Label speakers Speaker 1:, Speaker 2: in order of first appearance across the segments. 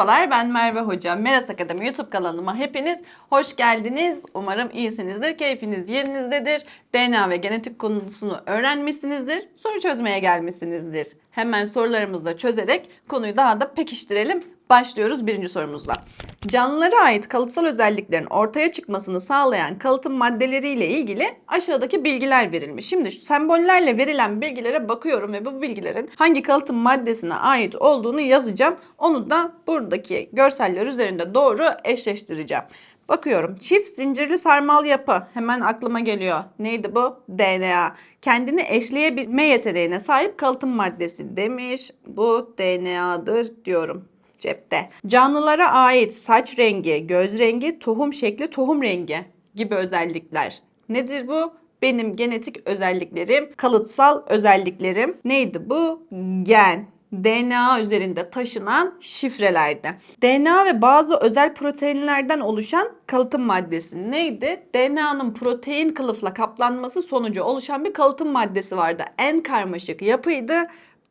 Speaker 1: Merhabalar ben Merve Hoca. Meras Akademi YouTube kanalıma hepiniz hoş geldiniz. Umarım iyisinizdir, keyfiniz yerinizdedir. DNA ve genetik konusunu öğrenmişsinizdir, soru çözmeye gelmişsinizdir. Hemen sorularımızla çözerek konuyu daha da pekiştirelim. Başlıyoruz birinci sorumuzla. Canlılara ait kalıtsal özelliklerin ortaya çıkmasını sağlayan kalıtım maddeleriyle ilgili aşağıdaki bilgiler verilmiş. Şimdi şu sembollerle verilen bilgilere bakıyorum ve bu bilgilerin hangi kalıtım maddesine ait olduğunu yazacağım. Onu da buradaki görseller üzerinde doğru eşleştireceğim. Bakıyorum çift zincirli sarmal yapı hemen aklıma geliyor. Neydi bu? DNA. Kendini eşleyebilme yeteneğine sahip kalıtım maddesi demiş. Bu DNA'dır diyorum cepte. Canlılara ait saç rengi, göz rengi, tohum şekli, tohum rengi gibi özellikler. Nedir bu? Benim genetik özelliklerim, kalıtsal özelliklerim. Neydi bu? Gen. DNA üzerinde taşınan şifrelerdi. DNA ve bazı özel proteinlerden oluşan kalıtım maddesi neydi? DNA'nın protein kılıfla kaplanması sonucu oluşan bir kalıtım maddesi vardı. En karmaşık yapıydı.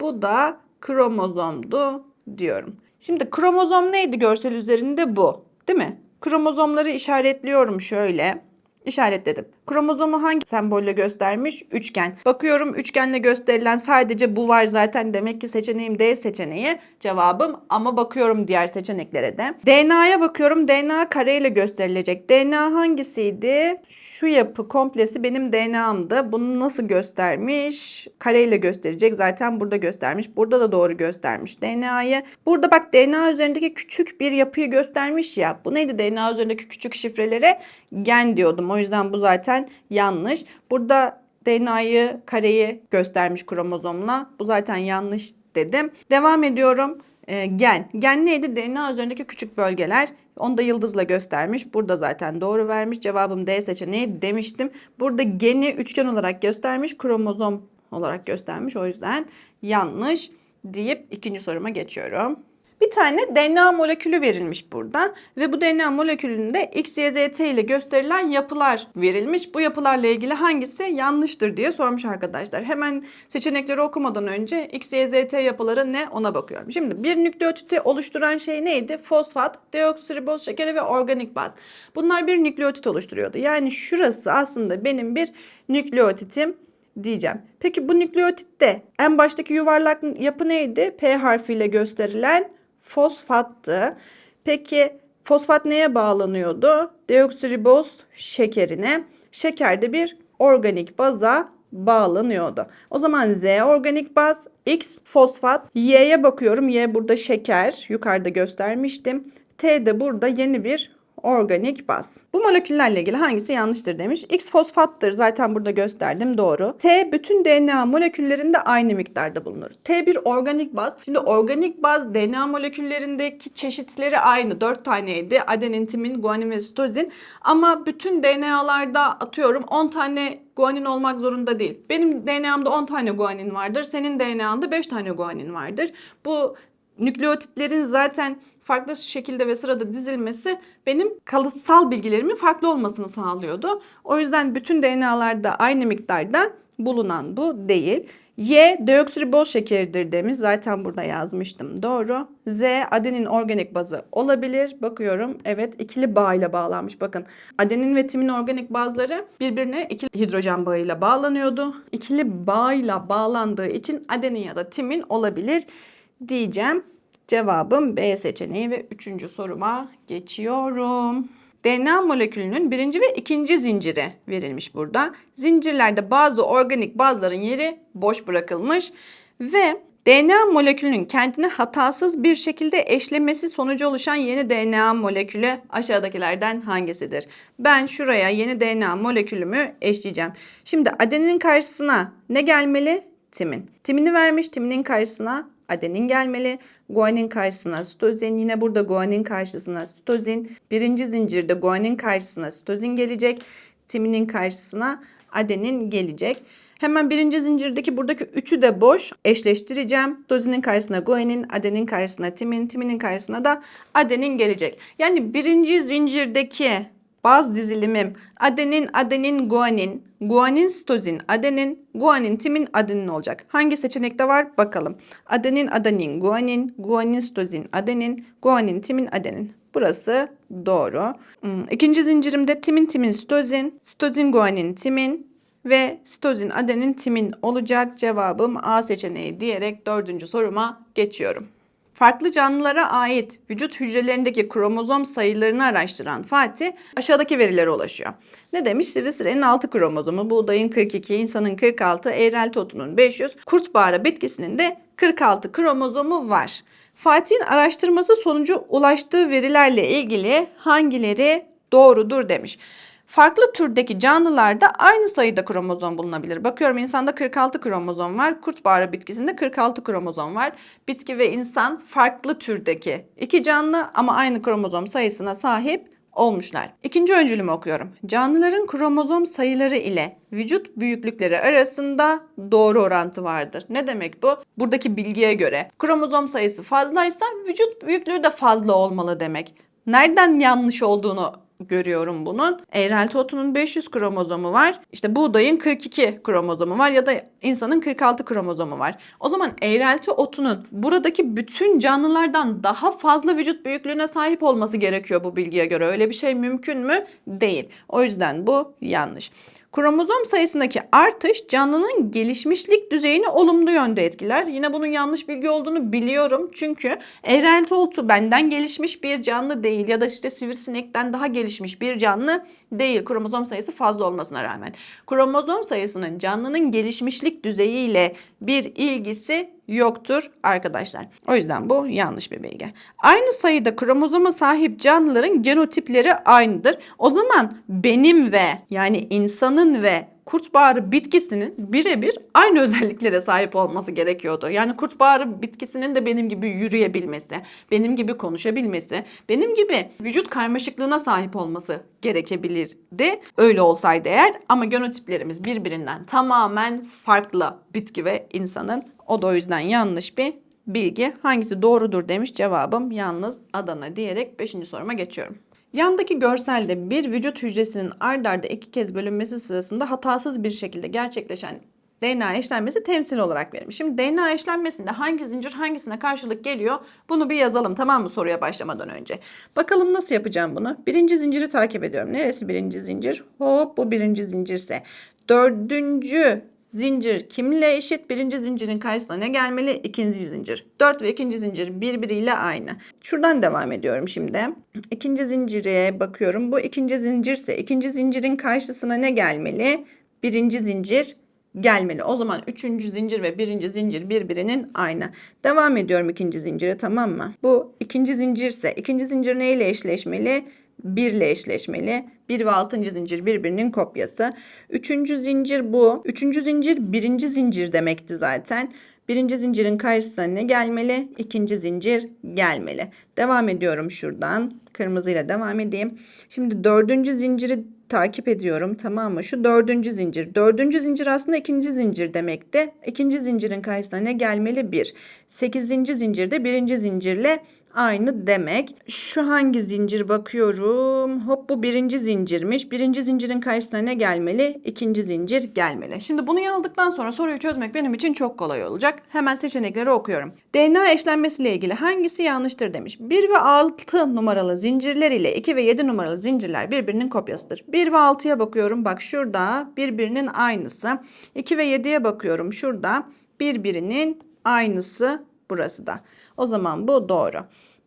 Speaker 1: Bu da kromozomdu diyorum. Şimdi kromozom neydi görsel üzerinde bu. Değil mi? Kromozomları işaretliyorum şöyle. İşaretledim. Kromozomu hangi sembolle göstermiş? Üçgen. Bakıyorum üçgenle gösterilen sadece bu var zaten. Demek ki seçeneğim D seçeneği. Cevabım ama bakıyorum diğer seçeneklere de. DNA'ya bakıyorum. DNA kareyle gösterilecek. DNA hangisiydi? Şu yapı komplesi benim DNA'mdı. Bunu nasıl göstermiş? Kareyle gösterecek. Zaten burada göstermiş. Burada da doğru göstermiş DNA'yı. Burada bak DNA üzerindeki küçük bir yapıyı göstermiş ya. Bu neydi DNA üzerindeki küçük şifrelere? Gen diyordum. O yüzden bu zaten yanlış. Burada DNA'yı kareyi göstermiş kromozomla. Bu zaten yanlış dedim. Devam ediyorum. Ee, gen. Gen neydi? DNA üzerindeki küçük bölgeler. Onu da yıldızla göstermiş. Burada zaten doğru vermiş. Cevabım D seçeneği demiştim. Burada geni üçgen olarak göstermiş. Kromozom olarak göstermiş. O yüzden yanlış deyip ikinci soruma geçiyorum. Bir tane DNA molekülü verilmiş burada ve bu DNA molekülünde X, Y, Z, T ile gösterilen yapılar verilmiş. Bu yapılarla ilgili hangisi yanlıştır diye sormuş arkadaşlar. Hemen seçenekleri okumadan önce X, Y, Z, T yapıları ne ona bakıyorum. Şimdi bir nükleotiti oluşturan şey neydi? Fosfat, deoksiriboz şekeri ve organik baz. Bunlar bir nükleotit oluşturuyordu. Yani şurası aslında benim bir nükleotitim diyeceğim. Peki bu nükleotitte en baştaki yuvarlak yapı neydi? P harfiyle gösterilen fosfattı. Peki fosfat neye bağlanıyordu? Deoksiriboz şekerine. Şeker de bir organik baza bağlanıyordu. O zaman Z organik baz, X fosfat, Y'ye bakıyorum. Y burada şeker, yukarıda göstermiştim. T de burada yeni bir organik baz. Bu moleküllerle ilgili hangisi yanlıştır demiş. X fosfattır zaten burada gösterdim doğru. T bütün DNA moleküllerinde aynı miktarda bulunur. T bir organik baz. Şimdi organik baz DNA moleküllerindeki çeşitleri aynı. 4 taneydi. Adenin, timin, guanin ve sitozin. Ama bütün DNA'larda atıyorum 10 tane guanin olmak zorunda değil. Benim DNA'mda 10 tane guanin vardır. Senin DNA'nda 5 tane guanin vardır. Bu nükleotitlerin zaten farklı şekilde ve sırada dizilmesi benim kalıtsal bilgilerimin farklı olmasını sağlıyordu. O yüzden bütün DNA'larda aynı miktarda bulunan bu değil. Y deoksiriboz şekeridir demiş. Zaten burada yazmıştım. Doğru. Z adenin organik bazı olabilir. Bakıyorum. Evet ikili bağ ile bağlanmış. Bakın adenin ve timin organik bazları birbirine ikili hidrojen bağıyla bağlanıyordu. İkili bağıyla bağlandığı için adenin ya da timin olabilir diyeceğim. Cevabım B seçeneği ve üçüncü soruma geçiyorum. DNA molekülünün birinci ve ikinci zinciri verilmiş burada. Zincirlerde bazı organik bazların yeri boş bırakılmış ve DNA molekülünün kendini hatasız bir şekilde eşlemesi sonucu oluşan yeni DNA molekülü aşağıdakilerden hangisidir? Ben şuraya yeni DNA molekülümü eşleyeceğim. Şimdi adeninin karşısına ne gelmeli? Timin. Timini vermiş, timinin karşısına adenin gelmeli. Guanin karşısına sitozin. Yine burada guanin karşısına sitozin. Birinci zincirde guanin karşısına sitozin gelecek. Timinin karşısına adenin gelecek. Hemen birinci zincirdeki buradaki üçü de boş. Eşleştireceğim. Sitozinin karşısına guanin, adenin karşısına timin, timinin karşısına da adenin gelecek. Yani birinci zincirdeki baz dizilimim adenin, adenin, guanin, guanin, sitozin, adenin, guanin, timin, adenin olacak. Hangi seçenekte var bakalım. Adenin, adenin, guanin, guanin, sitozin, adenin, guanin, timin, adenin. Burası doğru. Hmm, İkinci zincirimde timin, timin, sitozin, sitozin, guanin, timin ve sitozin, adenin, timin olacak. Cevabım A seçeneği diyerek dördüncü soruma geçiyorum. Farklı canlılara ait vücut hücrelerindeki kromozom sayılarını araştıran Fatih aşağıdaki verilere ulaşıyor. Ne demiş? Sivrisineğin 6 kromozomu, buğdayın 42, insanın 46, eğrelti otunun 500, kurtbağrı bitkisinin de 46 kromozomu var. Fatih'in araştırması sonucu ulaştığı verilerle ilgili hangileri doğrudur demiş. Farklı türdeki canlılarda aynı sayıda kromozom bulunabilir. Bakıyorum insanda 46 kromozom var. Kurtbağrı bitkisinde 46 kromozom var. Bitki ve insan farklı türdeki iki canlı ama aynı kromozom sayısına sahip olmuşlar. İkinci öncülümü okuyorum. Canlıların kromozom sayıları ile vücut büyüklükleri arasında doğru orantı vardır. Ne demek bu? Buradaki bilgiye göre kromozom sayısı fazlaysa vücut büyüklüğü de fazla olmalı demek. Nereden yanlış olduğunu görüyorum bunun. Eğrelti otunun 500 kromozomu var. İşte buğdayın 42 kromozomu var ya da insanın 46 kromozomu var. O zaman eğrelti otunun buradaki bütün canlılardan daha fazla vücut büyüklüğüne sahip olması gerekiyor bu bilgiye göre. Öyle bir şey mümkün mü? Değil. O yüzden bu yanlış. Kromozom sayısındaki artış canlının gelişmişlik düzeyini olumlu yönde etkiler. Yine bunun yanlış bilgi olduğunu biliyorum. Çünkü eğrelti otu benden gelişmiş bir canlı değil ya da işte sivrisinekten daha gelişmiş bir canlı değil. Kromozom sayısı fazla olmasına rağmen. Kromozom sayısının canlının gelişmişlik düzeyiyle bir ilgisi yoktur arkadaşlar. O yüzden bu yanlış bir bilgi. Aynı sayıda kromozoma sahip canlıların genotipleri aynıdır. O zaman benim ve yani insanın ve kurtbağrı bitkisinin birebir aynı özelliklere sahip olması gerekiyordu. Yani kurtbağrı bitkisinin de benim gibi yürüyebilmesi, benim gibi konuşabilmesi, benim gibi vücut karmaşıklığına sahip olması gerekebilirdi. Öyle olsaydı eğer ama genotiplerimiz birbirinden tamamen farklı bitki ve insanın. O da o yüzden yanlış bir bilgi. Hangisi doğrudur demiş cevabım yalnız Adana diyerek 5. soruma geçiyorum. Yandaki görselde bir vücut hücresinin ard arda iki kez bölünmesi sırasında hatasız bir şekilde gerçekleşen DNA eşlenmesi temsil olarak verilmiş. Şimdi DNA eşlenmesinde hangi zincir hangisine karşılık geliyor? Bunu bir yazalım tamam mı soruya başlamadan önce. Bakalım nasıl yapacağım bunu? Birinci zinciri takip ediyorum. Neresi birinci zincir? Hop bu birinci zincirse. Dördüncü zincir kimle eşit? Birinci zincirin karşısına ne gelmeli? İkinci zincir. Dört ve ikinci zincir birbiriyle aynı. Şuradan devam ediyorum şimdi. İkinci zincire bakıyorum. Bu ikinci zincirse ikinci zincirin karşısına ne gelmeli? Birinci zincir gelmeli. O zaman üçüncü zincir ve birinci zincir birbirinin aynı. Devam ediyorum ikinci zincire tamam mı? Bu ikinci zincirse ikinci zincir neyle eşleşmeli? 1 ile eşleşmeli. 1 ve 6. zincir birbirinin kopyası. Üçüncü zincir bu. Üçüncü zincir birinci zincir demekti zaten. Birinci zincirin karşısına ne gelmeli? İkinci zincir gelmeli. Devam ediyorum şuradan. Kırmızıyla devam edeyim. Şimdi dördüncü zinciri takip ediyorum tamam mı? Şu dördüncü zincir. Dördüncü zincir aslında ikinci zincir demekti. İkinci zincirin karşısına ne gelmeli? Bir. Sekizinci zincirde birinci zincirle aynı demek. Şu hangi zincir bakıyorum. Hop bu birinci zincirmiş. Birinci zincirin karşısına ne gelmeli? İkinci zincir gelmeli. Şimdi bunu yazdıktan sonra soruyu çözmek benim için çok kolay olacak. Hemen seçenekleri okuyorum. DNA eşlenmesiyle ilgili hangisi yanlıştır demiş. 1 ve 6 numaralı zincirler ile 2 ve 7 numaralı zincirler birbirinin kopyasıdır. 1 ve 6'ya bakıyorum. Bak şurada birbirinin aynısı. 2 ve 7'ye bakıyorum. Şurada birbirinin aynısı burası da. O zaman bu doğru.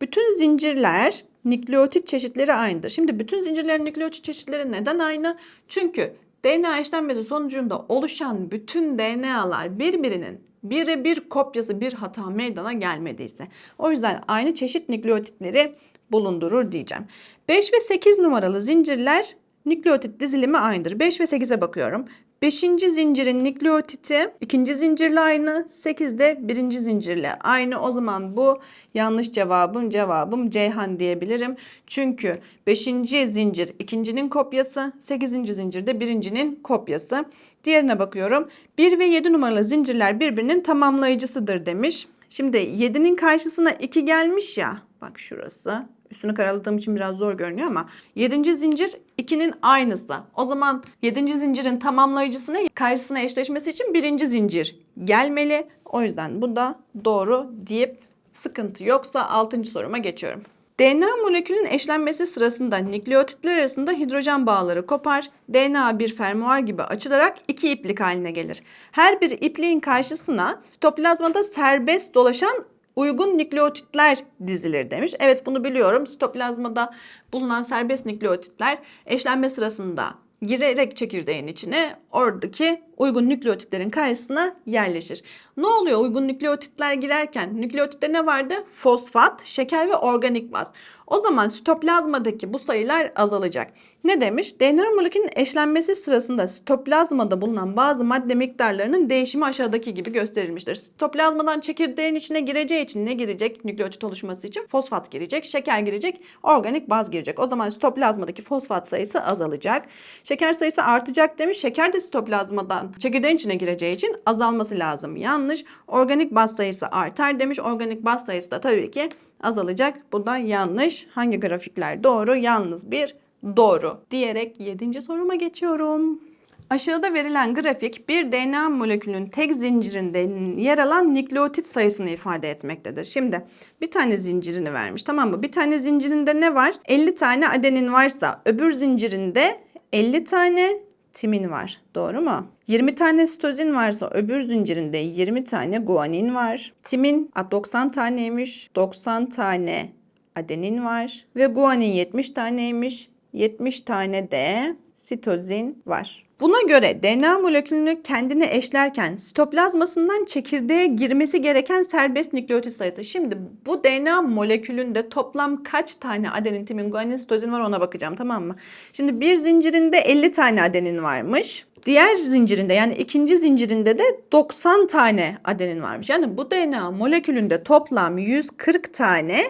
Speaker 1: Bütün zincirler nükleotit çeşitleri aynıdır. Şimdi bütün zincirlerin nükleotit çeşitleri neden aynı? Çünkü DNA eşlenmesi sonucunda oluşan bütün DNA'lar birbirinin birebir kopyası bir hata meydana gelmediyse. O yüzden aynı çeşit nükleotitleri bulundurur diyeceğim. 5 ve 8 numaralı zincirler nükleotit dizilimi aynıdır. 5 ve 8'e bakıyorum. 5. zincirin nükleotiti ikinci zincirle aynı. 8 de birinci zincirle aynı. O zaman bu yanlış cevabım cevabım Ceyhan diyebilirim. Çünkü 5. zincir ikincinin kopyası. 8. zincir de birincinin kopyası. Diğerine bakıyorum. 1 ve 7 numaralı zincirler birbirinin tamamlayıcısıdır demiş. Şimdi 7'nin karşısına 2 gelmiş ya. Bak şurası üstünü karaladığım için biraz zor görünüyor ama 7. zincir 2'nin aynısı. O zaman 7. zincirin tamamlayıcısına karşısına eşleşmesi için 1. zincir gelmeli. O yüzden bu da doğru deyip sıkıntı yoksa 6. soruma geçiyorum. DNA molekülün eşlenmesi sırasında nükleotitler arasında hidrojen bağları kopar. DNA bir fermuar gibi açılarak iki iplik haline gelir. Her bir ipliğin karşısına sitoplazmada serbest dolaşan uygun nükleotitler dizilir demiş. Evet bunu biliyorum. Sitoplazmada bulunan serbest nükleotitler eşlenme sırasında girerek çekirdeğin içine oradaki uygun nükleotitlerin karşısına yerleşir. Ne oluyor uygun nükleotitler girerken? Nükleotitte ne vardı? Fosfat, şeker ve organik baz. O zaman sitoplazmadaki bu sayılar azalacak. Ne demiş? DNA molekülünün eşlenmesi sırasında sitoplazmada bulunan bazı madde miktarlarının değişimi aşağıdaki gibi gösterilmiştir. Sitoplazmadan çekirdeğin içine gireceği için ne girecek? Nükleotit oluşması için fosfat girecek, şeker girecek, organik baz girecek. O zaman sitoplazmadaki fosfat sayısı azalacak. Şeker sayısı artacak demiş. Şeker de sitoplazmadan çekirdeğin içine gireceği için azalması lazım. Yanlış. Organik baz sayısı artar demiş. Organik baz sayısı da tabii ki azalacak. Bu da yanlış. Hangi grafikler doğru? Yalnız bir doğru diyerek 7. soruma geçiyorum. Aşağıda verilen grafik bir DNA molekülünün tek zincirinde yer alan nükleotit sayısını ifade etmektedir. Şimdi bir tane zincirini vermiş tamam mı? Bir tane zincirinde ne var? 50 tane adenin varsa öbür zincirinde 50 tane timin var. Doğru mu? 20 tane sitozin varsa öbür zincirinde 20 tane guanin var. Timin a, 90 taneymiş. 90 tane adenin var. Ve guanin 70 taneymiş. 70 tane de sitozin var. Buna göre DNA molekülünü kendine eşlerken sitoplazmasından çekirdeğe girmesi gereken serbest nükleotit sayısı. Şimdi bu DNA molekülünde toplam kaç tane adenin, timin, guanin, sitozin var ona bakacağım tamam mı? Şimdi bir zincirinde 50 tane adenin varmış. Diğer zincirinde yani ikinci zincirinde de 90 tane adenin varmış. Yani bu DNA molekülünde toplam 140 tane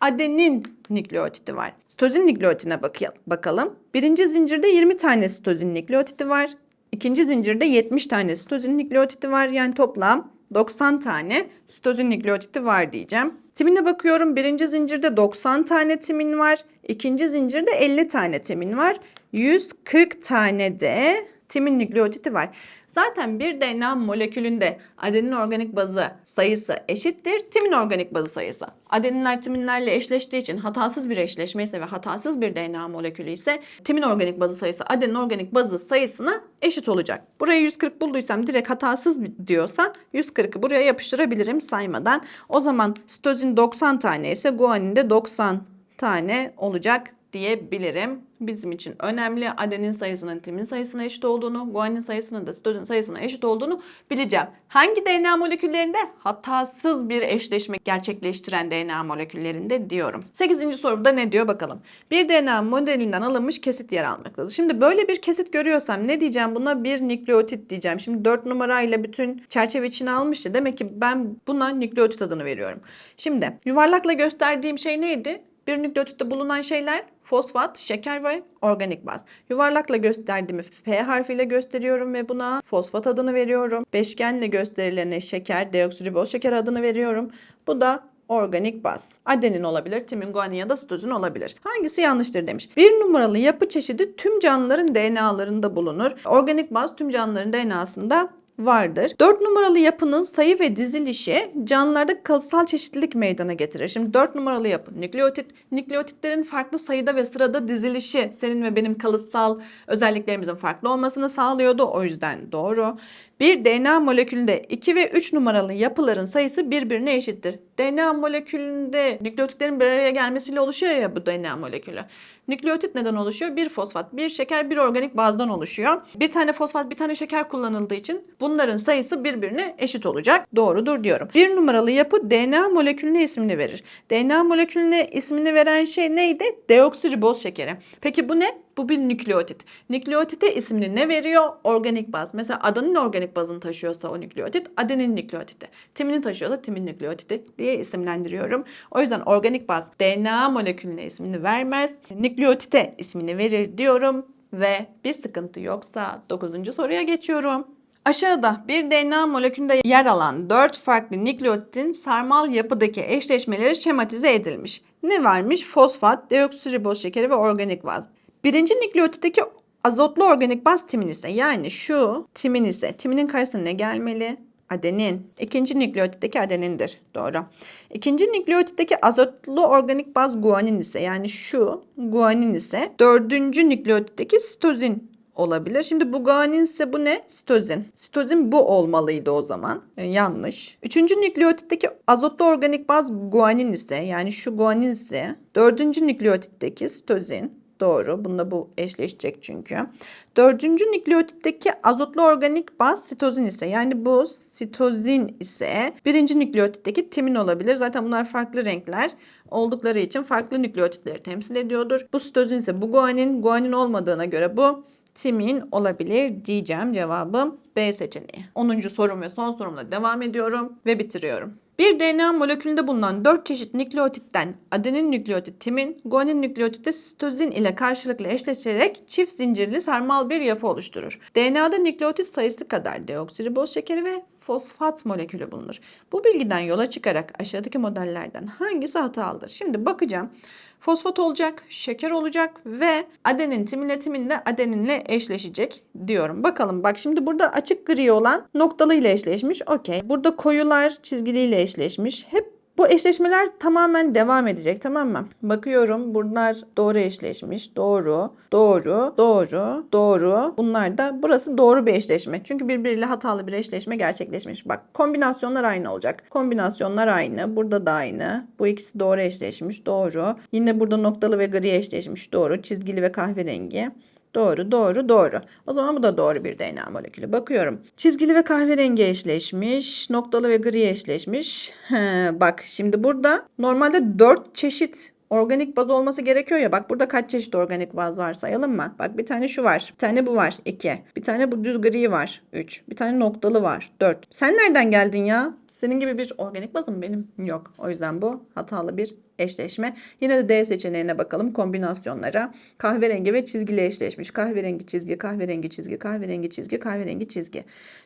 Speaker 1: adenin nükleotidi var. Sitozin nükleotine bak bakalım. Birinci zincirde 20 tane sitozin nükleotidi var. İkinci zincirde 70 tane sitozin nükleotidi var. Yani toplam 90 tane sitozin nükleotidi var diyeceğim. Timine bakıyorum. Birinci zincirde 90 tane timin var. İkinci zincirde 50 tane timin var. 140 tane de timin nükleotidi var. Zaten bir DNA molekülünde adenin organik bazı sayısı eşittir timin organik bazı sayısı. Adeninler timinlerle eşleştiği için hatasız bir eşleşme ise ve hatasız bir DNA molekülü ise timin organik bazı sayısı adenin organik bazı sayısına eşit olacak. Buraya 140 bulduysam direkt hatasız diyorsa 140'ı buraya yapıştırabilirim saymadan. O zaman sitozin 90 tane ise guanin de 90 tane olacak diyebilirim. Bizim için önemli adenin sayısının timin sayısına eşit olduğunu, guanin sayısının da sitozin sayısına eşit olduğunu bileceğim. Hangi DNA moleküllerinde? Hatasız bir eşleşme gerçekleştiren DNA moleküllerinde diyorum. 8. soruda ne diyor bakalım. Bir DNA modelinden alınmış kesit yer almaktadır. Şimdi böyle bir kesit görüyorsam ne diyeceğim buna? Bir nükleotit diyeceğim. Şimdi 4 numarayla bütün çerçeve içine almıştı. Demek ki ben buna nükleotit adını veriyorum. Şimdi yuvarlakla gösterdiğim şey neydi? Bir nükleotitte bulunan şeyler fosfat, şeker ve organik baz. Yuvarlakla gösterdiğimi F harfiyle gösteriyorum ve buna fosfat adını veriyorum. Beşgenle gösterilene şeker, deoksiriboz şeker adını veriyorum. Bu da organik baz. Adenin olabilir, timin, guanin ya da sitozin olabilir. Hangisi yanlıştır demiş. Bir numaralı yapı çeşidi tüm canlıların DNA'larında bulunur. Organik baz tüm canlıların DNA'sında vardır. 4 numaralı yapının sayı ve dizilişi canlılarda kalıtsal çeşitlilik meydana getirir. Şimdi 4 numaralı yapı nükleotit. Nükleotitlerin farklı sayıda ve sırada dizilişi senin ve benim kalıtsal özelliklerimizin farklı olmasını sağlıyordu. O yüzden doğru. Bir DNA molekülünde 2 ve 3 numaralı yapıların sayısı birbirine eşittir. DNA molekülünde nükleotitlerin bir araya gelmesiyle oluşuyor ya bu DNA molekülü. Nükleotit neden oluşuyor? Bir fosfat, bir şeker, bir organik bazdan oluşuyor. Bir tane fosfat, bir tane şeker kullanıldığı için bunların sayısı birbirine eşit olacak. Doğrudur diyorum. Bir numaralı yapı DNA molekülüne ismini verir. DNA molekülüne ismini veren şey neydi? Deoksiriboz şekeri. Peki bu ne? Bu bir nükleotit. Nükleotite ismini ne veriyor? Organik baz. Mesela adenin organik bazını taşıyorsa o nükleotit, adenin nükleotiti. Timini taşıyorsa timin nükleotiti diye isimlendiriyorum. O yüzden organik baz DNA molekülüne ismini vermez. Nükleotite ismini verir diyorum ve bir sıkıntı yoksa 9. soruya geçiyorum. Aşağıda bir DNA molekülünde yer alan 4 farklı nükleotitin sarmal yapıdaki eşleşmeleri şematize edilmiş. Ne varmış? Fosfat, deoksiriboz şekeri ve organik baz. Birinci nükleotitteki azotlu organik baz timin ise yani şu timin ise timinin karşısına ne gelmeli? Adenin. İkinci nükleotitteki adenindir. Doğru. İkinci nükleotitteki azotlu organik baz guanin ise yani şu guanin ise dördüncü nükleotitteki sitozin olabilir. Şimdi bu guanin ise bu ne? Sitozin. Sitozin bu olmalıydı o zaman. E, yanlış. Üçüncü nükleotitteki azotlu organik baz guanin ise yani şu guanin ise dördüncü nükleotitteki sitozin. Doğru. Bunda bu eşleşecek çünkü. Dördüncü nükleotitteki azotlu organik baz sitozin ise yani bu sitozin ise birinci nükleotitteki timin olabilir. Zaten bunlar farklı renkler oldukları için farklı nükleotitleri temsil ediyordur. Bu sitozin ise bu guanin. Guanin olmadığına göre bu timin olabilir diyeceğim cevabım B seçeneği. 10. sorum ve son sorumla devam ediyorum ve bitiriyorum. Bir DNA molekülünde bulunan 4 çeşit nükleotitten adenin nükleotit timin, guanin nükleotit sitozin ile karşılıklı eşleşerek çift zincirli sarmal bir yapı oluşturur. DNA'da nükleotit sayısı kadar deoksiriboz şekeri ve fosfat molekülü bulunur. Bu bilgiden yola çıkarak aşağıdaki modellerden hangisi hatalıdır? Şimdi bakacağım. Fosfat olacak, şeker olacak ve adenin timinle timin de adeninle eşleşecek diyorum. Bakalım bak şimdi burada açık gri olan noktalı ile eşleşmiş. Okey. Burada koyular çizgiliyle eşleşmiş. Hep bu eşleşmeler tamamen devam edecek tamam mı? Bakıyorum bunlar doğru eşleşmiş. Doğru, doğru, doğru, doğru. Bunlar da burası doğru bir eşleşme. Çünkü birbiriyle hatalı bir eşleşme gerçekleşmiş. Bak kombinasyonlar aynı olacak. Kombinasyonlar aynı. Burada da aynı. Bu ikisi doğru eşleşmiş. Doğru. Yine burada noktalı ve gri eşleşmiş. Doğru. Çizgili ve kahverengi. Doğru, doğru, doğru. O zaman bu da doğru bir DNA molekülü. Bakıyorum. Çizgili ve kahverengi eşleşmiş. Noktalı ve gri eşleşmiş. Bak şimdi burada normalde 4 çeşit organik baz olması gerekiyor ya. Bak burada kaç çeşit organik baz var sayalım mı? Bak bir tane şu var. Bir tane bu var. 2. Bir tane bu düz gri var. 3. Bir tane noktalı var. 4. Sen nereden geldin ya? Senin gibi bir organik bazım benim yok. O yüzden bu hatalı bir eşleşme. Yine de D seçeneğine bakalım kombinasyonlara. Kahverengi ve çizgili eşleşmiş. Kahverengi çizgi, kahverengi çizgi, kahverengi çizgi, kahverengi çizgi.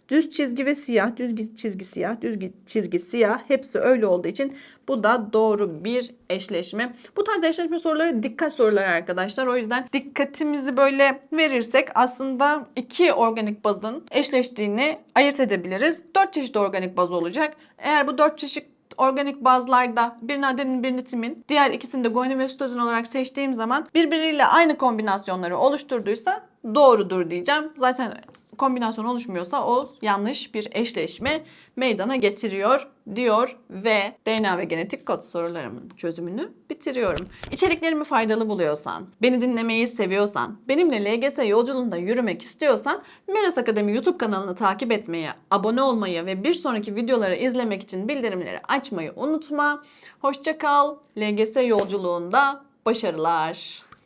Speaker 1: Düz çizgi ve siyah, düz çizgi siyah, düz çizgi siyah. Hepsi öyle olduğu için bu da doğru bir eşleşme. Bu tarz eşleşme soruları dikkat soruları arkadaşlar. O yüzden dikkatimizi böyle verirsek aslında iki organik bazın eşleştiğini ayırt edebiliriz. Dört çeşit organik baz olacak. Eğer bu dört çeşit organik bazlarda birini adenin birini timin, diğer ikisini de guanin ve sitozin olarak seçtiğim zaman birbiriyle aynı kombinasyonları oluşturduysa doğrudur diyeceğim. Zaten kombinasyon oluşmuyorsa o yanlış bir eşleşme meydana getiriyor diyor ve DNA ve genetik kod sorularımın çözümünü bitiriyorum. İçeriklerimi faydalı buluyorsan, beni dinlemeyi seviyorsan, benimle LGS yolculuğunda yürümek istiyorsan Meras Akademi YouTube kanalını takip etmeyi, abone olmayı ve bir sonraki videoları izlemek için bildirimleri açmayı unutma. Hoşça kal. LGS yolculuğunda başarılar.